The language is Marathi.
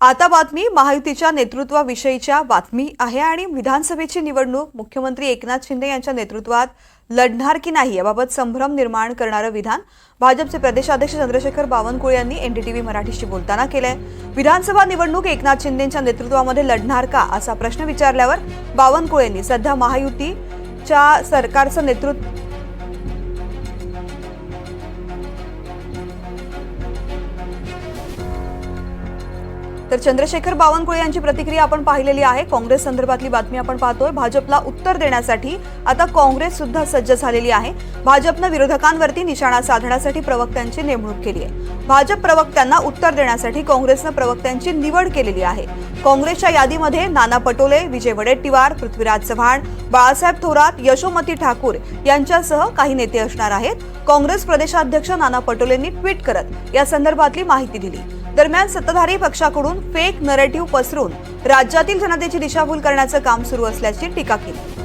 आता बातमी महायुतीच्या नेतृत्वाविषयीच्या बातमी आहे आणि विधानसभेची निवडणूक मुख्यमंत्री एकनाथ शिंदे यांच्या नेतृत्वात लढणार की नाही याबाबत संभ्रम निर्माण करणारं विधान भाजपचे प्रदेशाध्यक्ष चंद्रशेखर बावनकुळे यांनी एनडीटीव्ही मराठीशी बोलताना केलंय. विधानसभा निवडणूक एकनाथ शिंदेच्या नेतृत्वामध्ये लढणार का असा प्रश्न विचारल्यावर बावनकुळेंनी सध्या महायुतीच्या सरकारचं नेतृत्व तर चंद्रशेखर बावनकुळे यांची प्रतिक्रिया आपण पाहिलेली आहे. काँग्रेस संदर्भातली बातमी आपण पाहतोय. भाजपला उत्तर देण्यासाठी आता काँग्रेस सुद्धा सज्ज झालेली आहे. भाजपनं विरोधकांवरती निशाणा साधण्यासाठी प्रवक्त्यांची नेमणूक केली आहे. भाजप प्रवक्त्यांना उत्तर देण्यासाठी काँग्रेसनं प्रवक्त्यांची निवड केलेली आहे. काँग्रेसच्या यादीमध्ये नाना पटोले विजय वडेट्टीवार पृथ्वीराज चव्हाण बाळासाहेब थोरात यशोमती ठाकूर यांच्यासह काही नेते असणार आहेत. काँग्रेस प्रदेशाध्यक्ष नाना पटोलेंनी ट्विट करत या संदर्भातली माहिती दिली. दरम्यान सत्ताधारी पक्षाकडून फेक नरेटिव्ह पसरून राज्यातील जनतेची दिशाभूल करण्याचं काम सुरू असल्याची टीका केली.